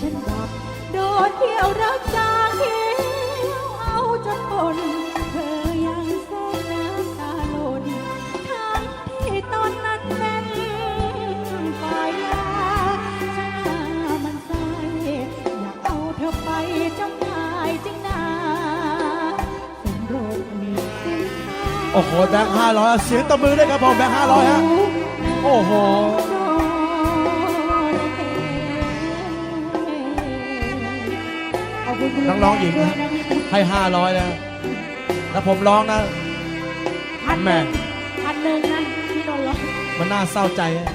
ฉันบอกโดดเที่ยวรักจางเที่วเอาจนบนเธอยังแสงน้ำตาโลดทั้งที่ตอนนั้นเป็นฝ่ายยาฉันหามันใสอยากเอาเธอไปจำหายจึงนาเป็นโรคมีสิ้นโอ้โหแบงค์ห้าร้อยเสียงตะมือได้ครับผมแบงค์ห้าร้อยฮะโอ้โห อบคุณคุณน้องๆหญิงด้วยนะพี่พุทธให้ห้าร้อยนะแล้วผมร้องนะพันหแม่นึ่งพันหนึ่งนะพี่นนท์ร้อง มันน่าเศร้าใจอะ